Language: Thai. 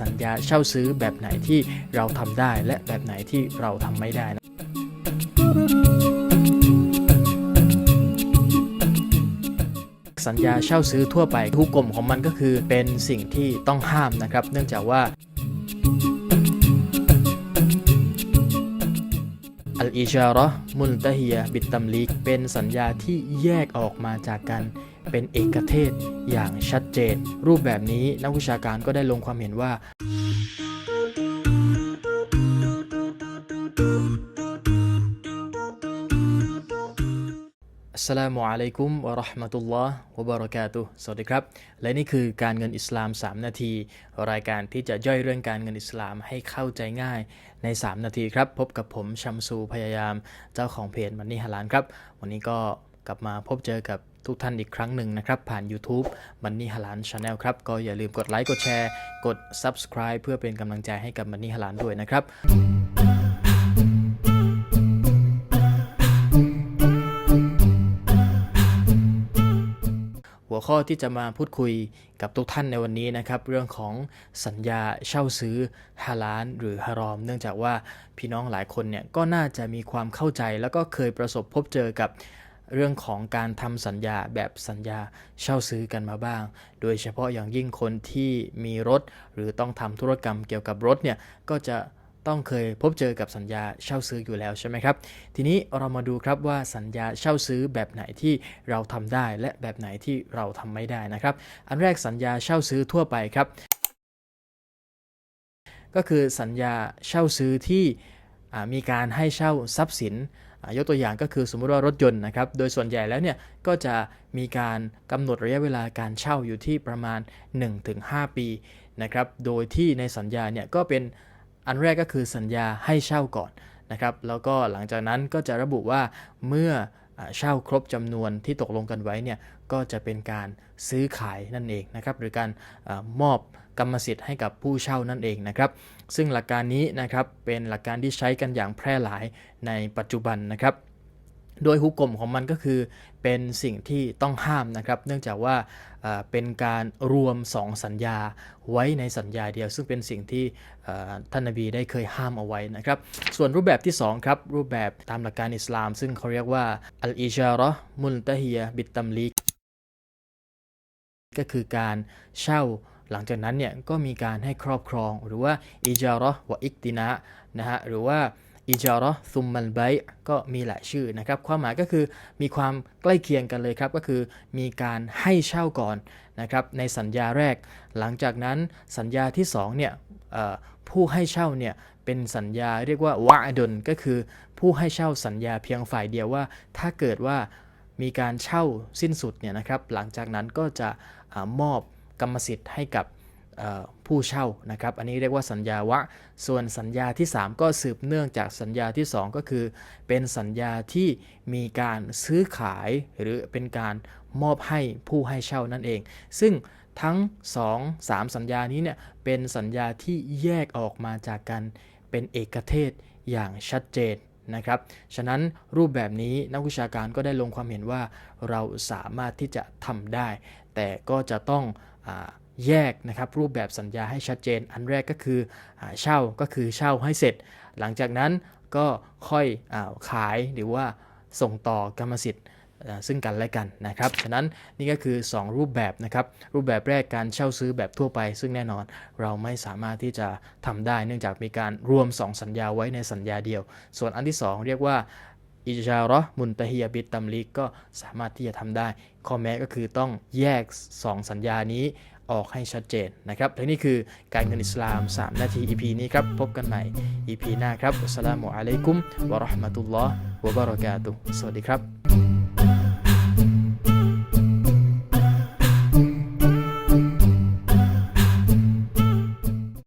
สัญญาเช่าซื้อแบบไหนที่เราทำได้ และแบบไหนที่เราทำไม่ได้นะสัญญาเช่าซื้อทั่วไปทุกกลมของมันก็คือเป็นสิ่งที่ต้องห้ามนะครับ เนื่องจากว่าอัลอิชาระห์มุนตะฮียบิตตัมลีกเป็นสัญญาที่แยกออกมาจากกัน เป็นเอกเทศอย่างชัดเจน รูปแบบนี้นักวิชาการก็ได้ลงความเห็นว่าอัสลามุอะลัยกุมวะราะห์มะตุลลอฮ์วะบะเราะกาตุสวัสดีครับ และนี่คือการเงินอิสลาม 3 นาที รายการที่จะย่อยเรื่องการเงินอิสลามให้เข้าใจง่ายใน 3 นาทีครับ พบกับผมชัมซูพยายามเจ้าของเพจมันนี่ฮาลานครับ วันนี้ก็ กลับมาพบเจอกับทุกท่านอีกครั้งหนึ่งนะครับ ผ่าน YouTube มันนี่ฮาลานชาแนลครับ ก็อย่าลืมกดไลค์กดแชร์กด Subscribe เพื่อเป็นกำลังใจให้กับมันนี่ฮาลานด้วยนะครับหัวข้อที่จะมาพูดคุยกับทุกท่านในวันนี้นะครับ เรื่องของสัญญาเช่าซื้อฮาลาลหรือฮารอม เนื่องจากว่าพี่น้องหลายคนเนี่ยก็น่าจะมีความเข้าใจแล้วก็เคยประสบพบเจอกับ เรื่องของการทำสัญญาแบบสัญญาเช่าซื้อกันมาบ้าง โดยเฉพาะอย่างยิ่งคนที่มีรถ หรือต้องทำธุรกรรมเกี่ยวกับรถเนี่ยก็จะต้องเคยพบเจอกับสัญญาเช่าซื้ออยู่แล้วใช่ไหมครับ ทีนี้เรามาดูครับว่าสัญญาเช่าซื้อแบบไหนที่เราทำได้และแบบไหนที่เราทำไม่ได้นะครับ อันแรกสัญญาเช่าซื้อทั่วไปครับ ก็คือสัญญาเช่าซื้อที่ มีการให้เช่าทรัพย์สิน ยกตัวอย่างก็คือสมมุติว่ารถยนต์นะครับ โดยส่วนใหญ่แล้วเนี่ยก็จะมีการกำหนดระยะเวลาการเช่าอยู่ที่ประมาณ 1-5 ปีนะครับ โดยที่ในสัญญาเนี่ยก็เป็นอันแรกก็คือสัญญาให้เช่าก่อนนะครับ แล้วก็หลังจากนั้นก็จะระบุว่าเมื่อ เช่าครบจำนวนที่ตกลงกันไว้เนี่ยก็จะเป็นการซื้อขายนั่นเองนะครับหรือการอมอบกรรมสิทธิ์ให้กับผู้เช่านั่นเองนะครับ ซึ่งหลักการนี้นะครับเป็นหลักการที่ใช้กันอย่างแพร่หลายในปัจจุบันนะครับ โดยฮุกกลมของมันก็คือเป็นสิ่งที่ต้องห้ามนะครับ เนื่องจากว่าเป็นการรวม 2 สัญญาไว้ในสัญญาเดียว ซึ่งเป็นสิ่งที่ท่านนบีได้เคยห้ามเอาไว้นะครับ ส่วนรูปแบบที่ 2 ครับ รูปแบบตามหลักการอิสลาม ซึ่งเขาเรียกว่าอัลอิชาระมุนตะฮียบิตตัมลีกก็คือการเช่าหลังจากนั้นเนี่ยก็มีการให้ครอบครองหรือว่าอิจาระวะอิกตินะนะฮะหรือว่า อิจาระห์ซุมมันไบก็มีหลายชื่อนะครับ ความหมายก็คือมีความใกล้เคียงกันเลยครับ ก็คือมีการให้เช่าก่อนนะครับในสัญญาแรก หลังจากนั้นสัญญาที่2เนี่ยผู้ให้เช่าเนี่ยเป็นสัญญาเรียกว่าวะดนก็คือผู้ให้เช่าสัญญาเพียงฝ่ายเดียวว่า ถ้าเกิดว่ามีการเช่าสิ้นสุดเนี่ยนะครับหลังจากนั้นก็จะอมอบกรรมสิทธิ์ให้กับ ผู้เช่านะครับ อันนี้เรียกว่าสัญญาวะ ส่วนสัญญาที่ 3 ก็สืบเนื่องจากสัญญาที่ 2 ก็คือ เป็นสัญญาที่มีการซื้อขายหรือเป็นการมอบให้ผู้ให้เช่านั่นเอง ซึ่งทั้ง 2 3 สัญญานี้เนี่ยเป็นสัญญาที่แยกออกมาจากกันเป็นเอกเทศอย่างชัดเจนนะครับ ฉะนั้นรูปแบบนี้นักวิชาการก็ได้ลงความเห็นว่าเราสามารถที่จะทำได้ แต่ก็จะต้องอ แยกนะครับรูปแบบสัญญาให้ชัดเจน อันแรกก็คือเช่าก็คือเช่าให้เสร็จ หลังจากนั้นก็ค่อยอขายหรือว่าส่งต่อกรรมสิทธิ์ซึ่งกันและกันนะครับ ฉะนั้นนี่ก็คือ 2 รูปแบบนะครับ รูปแบบแรกการเช่าซื้อแบบทั่วไป ซึ่งแน่นอนเราไม่สามารถที่จะทำได้ เนื่องจากมีการรวม 2 สัญญาไว้ในสัญญาเดียว ส่วนอันที่ 2 เรียกว่าอิจาระมุนตะฮียบิตตัมลีกก็สามารถที่จะทำได้ ข้อแม้ก็คือต้องแยก 2 สัญญานี้ ออกให้ชัดเจนนะครับและนี่คือการเงินอิสลาม 3 นาที EP นี้ครับ พบกันใหม่ EP หน้าครับอัสสลามุอะลัยกุมวะราะห์มะตุลลอฮ์วะบะเราะกาตุสวัสดีครับ